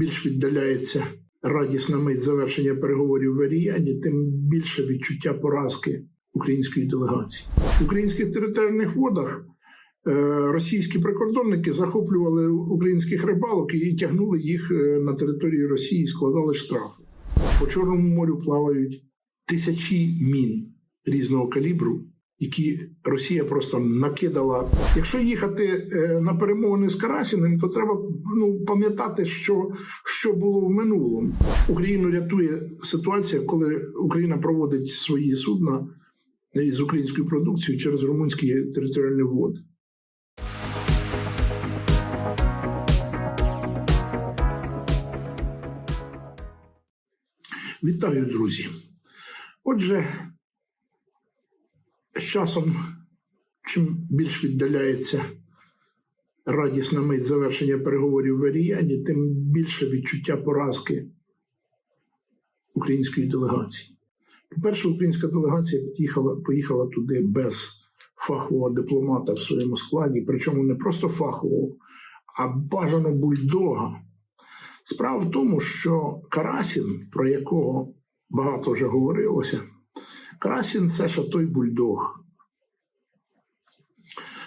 більш віддаляється радісна мить завершення переговорів в Аріаді, тим більше відчуття поразки української делегації. В українських територіальних водах е, російські прикордонники захоплювали українських рибалок і тягнули їх е, на територію Росії, складали штрафи. По Чорному морю плавають тисячі мін різного калібру, які Росія просто накидала. Якщо їхати е, на перемовини з Карасіним, то треба ну, пам'ятати, що, що було в минулому. Україну рятує ситуація, коли Україна проводить свої судна з українською продукцією через румунські територіальні води. Вітаю, друзі. Отже, з часом, чим більш віддаляється радісна мить завершення переговорів в Аріаді, тим більше відчуття поразки української делегації. По-перше, українська делегація поїхала, поїхала туди без фахового дипломата в своєму складі, причому не просто фахового, а бажано бульдога. Справа в тому, що Карасін, про якого багато вже говорилося, Карасін це ще той бульдог.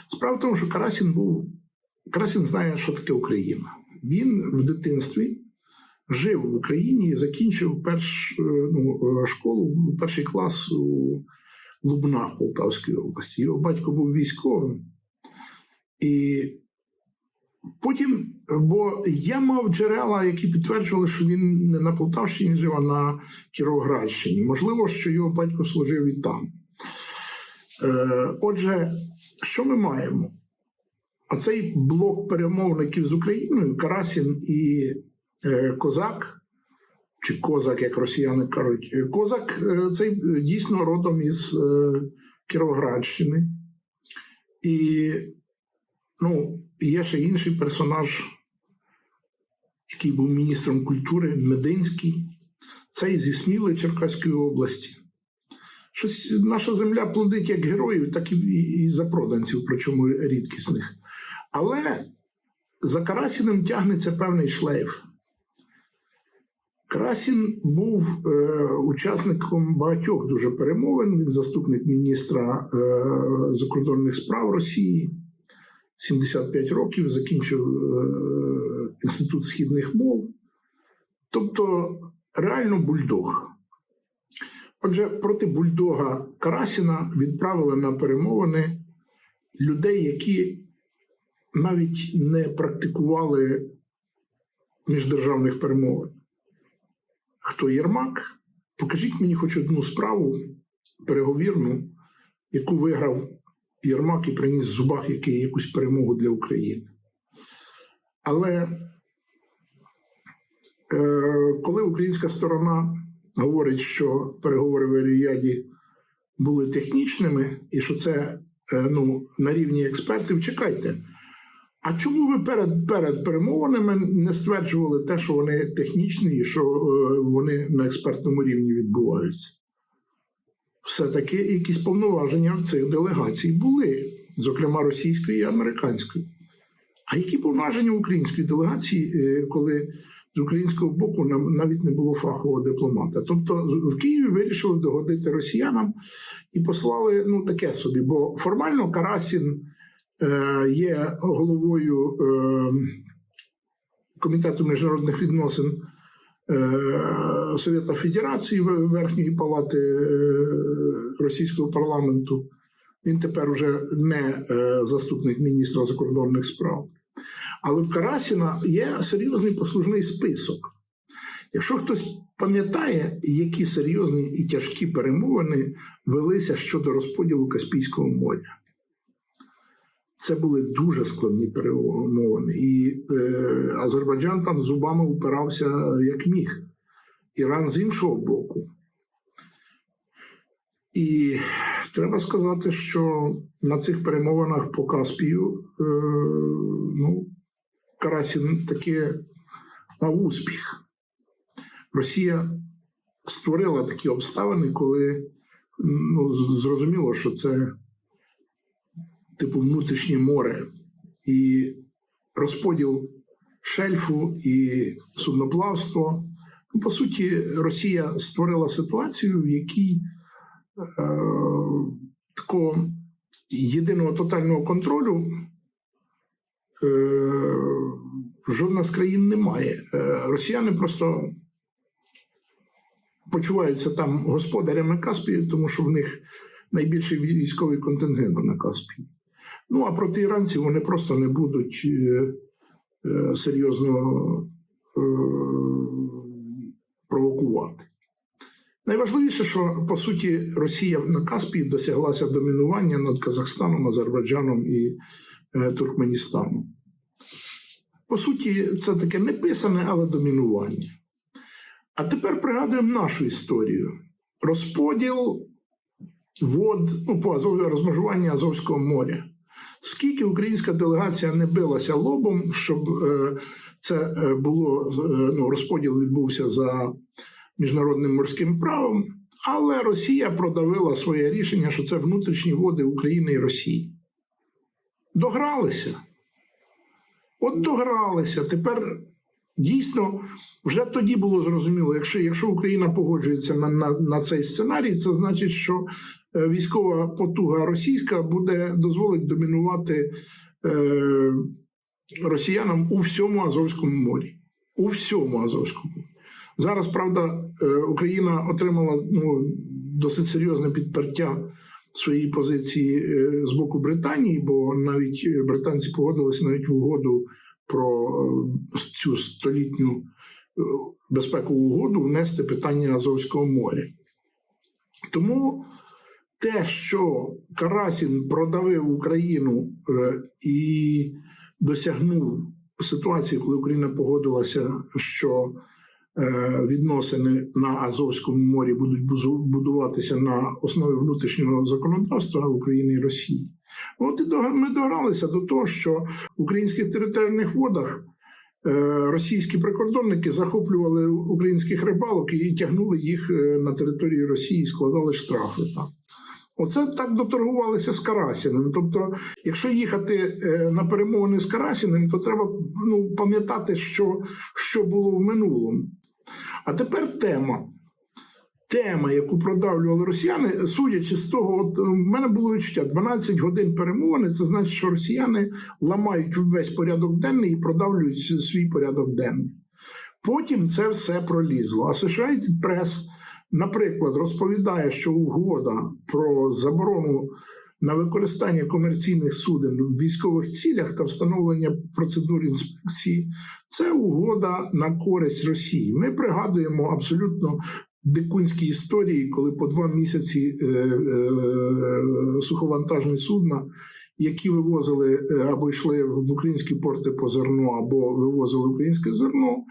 Справа в тому, що Карасін був. Карасін знає, що таке Україна. Він в дитинстві жив в Україні і закінчив перш, ну, школу, перший клас у Лубнах Полтавської області. Його батько був військовим. І потім, бо я мав джерела, які підтверджували, що він не на Полтавщині жив, а на Кіровоградщині. Можливо, що його батько служив і там. Е, Отже, що ми маємо? Оцей блок перемовників з Україною, Карасін і е, Козак, чи Козак, як росіяни кажуть, Козак е, цей дійсно родом із е, Кіровоградщини. І ну, є ще інший персонаж, який був міністром культури, Мединський, цей зі Сміли Черкаської області. Щось наша земля плодить як героїв, так і, і, і запроданців, причому рідкісних. Але за Карасіним тягнеться певний шлейф. Красін був е, учасником багатьох дуже перемовин. Він заступник міністра е, закордонних справ Росії. 75 років закінчив е, Інститут східних мов. Тобто реально бульдог. Отже, проти бульдога Карасіна відправили на перемовини людей, які навіть не практикували міждержавних перемовин. Хто Єрмак? Покажіть мені хоч одну справу переговірну, яку виграв Єрмак і приніс в зубах який, якусь перемогу для України. Але е, коли українська сторона говорить, що переговори в Еріаді були технічними, і що це е, ну, на рівні експертів, чекайте. А чому ви перед перед перемовинами не стверджували те, що вони технічні і що е, вони на експертному рівні відбуваються? Все-таки якісь повноваження в цих делегацій були, зокрема російської і американської. А які повноваження української делегації, е, коли з українського боку нам навіть не було фахового дипломата? Тобто в Києві вирішили догодити росіянам і послали ну таке собі, бо формально Карасін. Е, є головою е, Комітету міжнародних відносин Совєта Федерації Верхньої Палати Російського парламенту. Він тепер вже не заступник міністра закордонних справ. Але в Карасіна є серйозний послужний список. Якщо хтось пам'ятає, які серйозні і тяжкі перемовини велися щодо розподілу Каспійського моря. Це були дуже складні перемовини. І е, Азербайджан там зубами упирався як міг. Іран з іншого боку. І треба сказати, що на цих перемовинах по Каспію е, ну, Карасін таки мав успіх. Росія створила такі обставини, коли ну, зрозуміло, що це типу внутрішнє море, і розподіл шельфу і судноплавство. Ну, по суті, Росія створила ситуацію, в якій е, такого єдиного тотального контролю е, жодна з країн не має. Е, росіяни просто почуваються там господарями Каспії, тому що в них найбільший військовий контингент на Каспії. Ну а проти іранців вони просто не будуть е, е, серйозно е, провокувати. Найважливіше, що по суті Росія на Каспії досяглася домінування над Казахстаном, Азербайджаном і Туркменістаном. По суті, це таке неписане, але домінування. А тепер пригадуємо нашу історію: розподіл вод ну, по Азов... розмежування Азовського моря. Скільки українська делегація не билася лобом, щоб е, це е, було е, ну, розподіл відбувся за міжнародним морським правом, але Росія продавила своє рішення, що це внутрішні води України і Росії. Догралися. От догралися. Тепер дійсно вже тоді було зрозуміло, якщо, якщо Україна погоджується на, на, на цей сценарій, це значить, що військова потуга російська буде дозволить домінувати е, росіянам у всьому Азовському морі. У всьому Азовському. Зараз, правда, е, Україна отримала ну, досить серйозне підпертя своєї позиції е, з боку Британії, бо навіть е, британці погодилися навіть в угоду про е, цю столітню е, безпекову угоду внести питання Азовського моря. Тому те, що Карасін продавив Україну е, і досягнув ситуації, коли Україна погодилася, що е, відносини на Азовському морі будуть будуватися на основі внутрішнього законодавства України і Росії. От і ми догралися до того, що в українських територіальних водах е, російські прикордонники захоплювали українських рибалок і тягнули їх на територію Росії, складали штрафи там. Оце так доторгувалися з Карасіним. Тобто, якщо їхати е, на перемовини з Карасіним, то треба ну, пам'ятати, що, що було в минулому. А тепер тема. Тема, яку продавлювали росіяни, судячи з того, от е, в мене було відчуття 12 годин перемовини, це значить, що росіяни ламають весь порядок денний і продавлюють свій порядок денний. Потім це все пролізло. А Associated Press, наприклад, розповідає, що угода про заборону на використання комерційних суден в військових цілях та встановлення процедур інспекції це угода на користь Росії. Ми пригадуємо абсолютно дикунські історії, коли по два місяці е, е, суховантажні судна, які вивозили е, або йшли в українські порти по зерно, або вивозили українське зерно,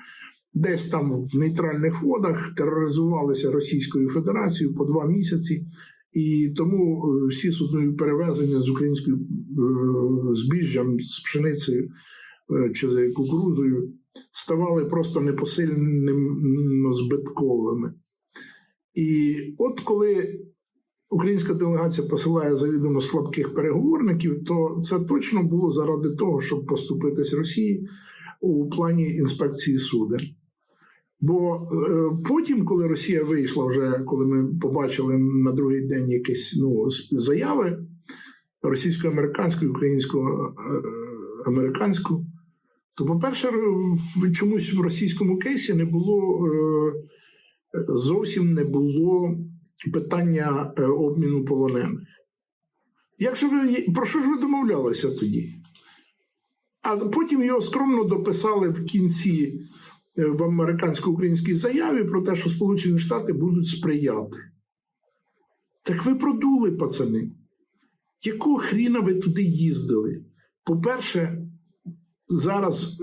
десь там в нейтральних водах тероризувалися Російською Федерацією по два місяці. І тому е, всі суднові перевезення з українською е, збіжжям, з пшеницею чи з кукурузою ставали просто непосильним збитковими. І от коли українська делегація посилає завідомо слабких переговорників, то це точно було заради того, щоб поступитись Росії у плані інспекції суден. Бо е, потім, коли Росія вийшла, вже коли ми побачили на другий день якісь ну, заяви російсько-американську, українсько-американську, то, по-перше, в- чомусь в російському кейсі не було е, зовсім не було питання е, обміну полонених. Як же ви, про що ж ви домовлялися тоді? А потім його скромно дописали в кінці е, в американсько-українській заяві про те, що Сполучені Штати будуть сприяти. Так ви продули, пацани. Якого хріна ви туди їздили? По-перше, зараз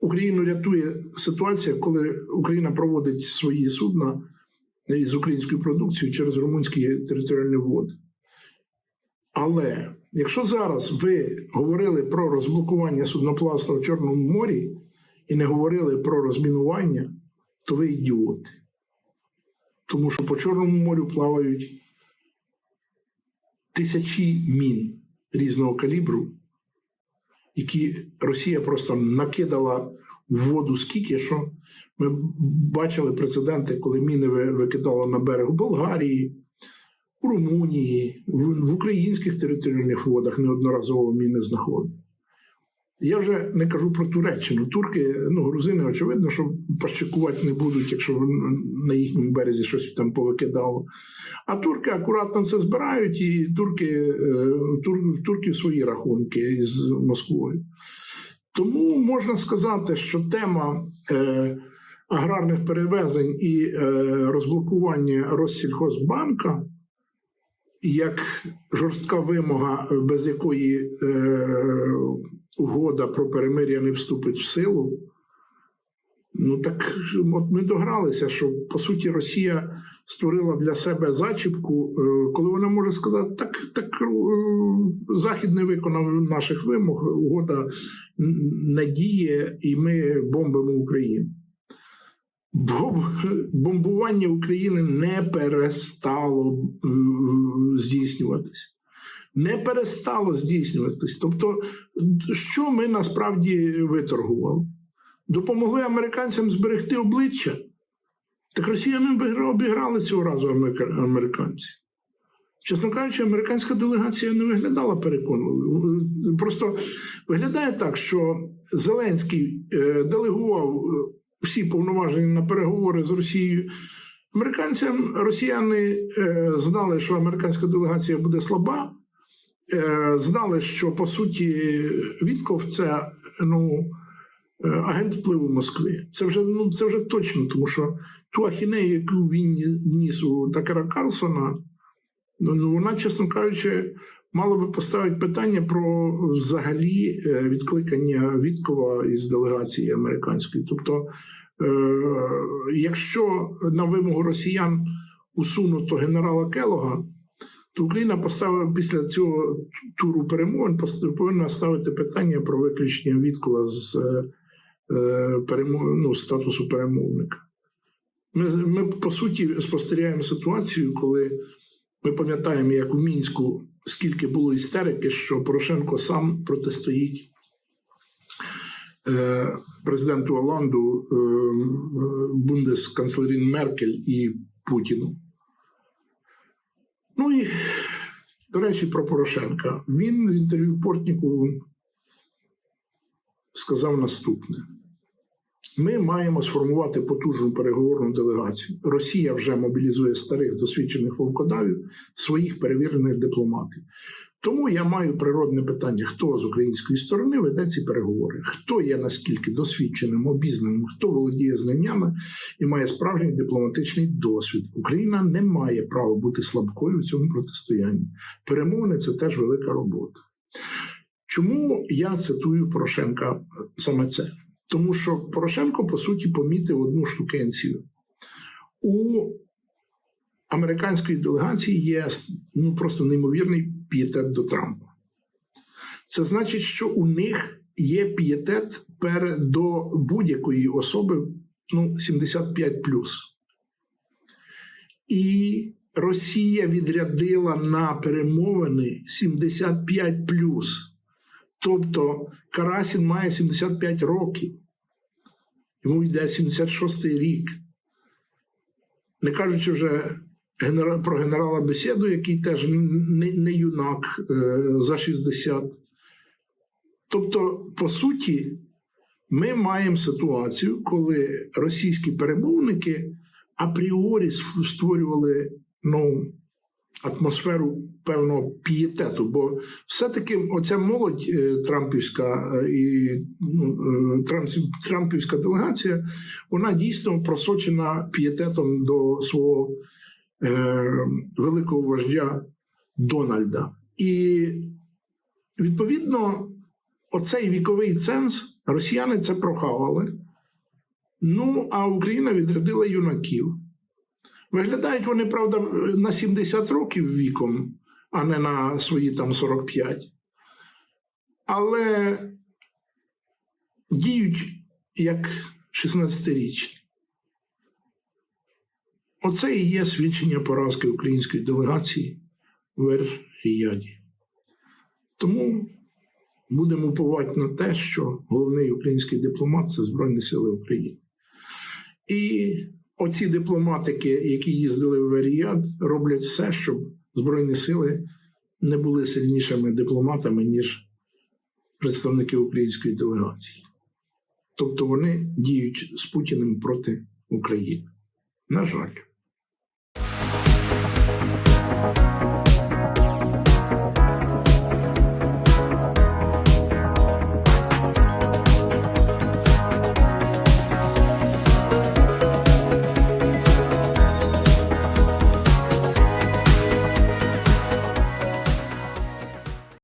Україну рятує ситуація, коли Україна проводить свої судна із українською продукцією через румунські територіальні води. Але якщо зараз ви говорили про розблокування судноплавства в Чорному морі і не говорили про розмінування, то ви ідіоти. Тому що по Чорному морю плавають тисячі мін різного калібру, які Росія просто накидала в воду скільки, що ми бачили прецеденти, коли міни ви- викидало на берег Болгарії, у Румунії, в українських територіальних водах неодноразово міни знаходили. Я вже не кажу про Туреччину. Турки, ну, грузини, очевидно, що пащикувати не будуть, якщо на їхньому березі щось там повикидало. А турки акуратно це збирають, і турки, е, тур, в турків свої рахунки із Москвою. Тому можна сказати, що тема е, аграрних перевезень і е, розблокування Россільхозбанка як жорстка вимога, без якої е, угода про перемир'я не вступить в силу. Ну так от ми догралися, що по суті Росія створила для себе зачіпку, е, коли вона може сказати, так, так е, Захід не виконав наших вимог, угода не діє, і ми бомбимо Україну. Бо бомбування України не перестало е, здійснюватись. Не перестало здійснюватись. Тобто, що ми насправді виторгували? Допомогли американцям зберегти обличчя. Так росіяни обігра- обіграли цього разу америка- американці. Чесно кажучи, американська делегація не виглядала переконливо. Просто виглядає так, що Зеленський е, делегував е, всі повноваження на переговори з Росією. Американцям росіяни е, знали, що американська делегація буде слаба, знали, що по суті Вітков це ну, е, агент впливу Москви. Це вже, ну, це вже точно, тому що ту ахінею, яку він ніс у Такера Карлсона, ну, вона, чесно кажучи, мала би поставити питання про взагалі е, відкликання Віткова із делегації американської. Тобто, е, якщо на вимогу росіян усунуто генерала Келога, Україна поставила після цього туру перемовин повинна ставити питання про виключення Віткова з е, перемо- ну, статусу перемовника. Ми, ми, по суті, спостерігаємо ситуацію, коли ми пам'ятаємо, як у Мінську скільки було істерики, що Порошенко сам протистоїть е, президенту Оланду, е, бундесканцлерін Меркель і Путіну. Ну і, до речі, про Порошенка. Він в інтерв'ю Портніку сказав наступне: ми маємо сформувати потужну переговорну делегацію. Росія вже мобілізує старих досвідчених вовкодавів, своїх перевірених дипломатів. Тому я маю природне питання: хто з української сторони веде ці переговори? Хто є наскільки досвідченим, обізнаним, хто володіє знаннями і має справжній дипломатичний досвід? Україна не має права бути слабкою в цьому протистоянні. Перемовини це теж велика робота. Чому я цитую Порошенка саме це? Тому що Порошенко, по суті, помітив одну штукенцію. У американської делегації є ну, просто неймовірний пієтет до Трампа. Це значить, що у них є пієтет до будь-якої особи ну, 75 І Росія відрядила на перемовини 75 Тобто Карасін має 75 років. Йому йде 76-й рік. Не кажучи вже генера- про генерала Бесіду, який теж не, не юнак е, за 60. Тобто, по суті, ми маємо ситуацію, коли російські перемовники апріорі створювали ну, атмосферу певного пієтету, бо все-таки оця молодь е, трампівська е, і ну, трампів- трампівська делегація, вона дійсно просочена пієтетом до свого е, великого вождя Дональда. І відповідно, оцей віковий ценз росіяни це прохавали. Ну, а Україна відрядила юнаків. Виглядають вони, правда, на 70 років віком, а не на свої там 45. Але діють як 16-річні. Оце і є свідчення поразки української делегації в Ер-Ріяді. Тому будемо уповати на те, що головний український дипломат це Збройні Сили України. І оці дипломатики, які їздили в Варіяд, роблять все, щоб Збройні сили не були сильнішими дипломатами, ніж представники української делегації. Тобто вони діють з Путіним проти України. На жаль.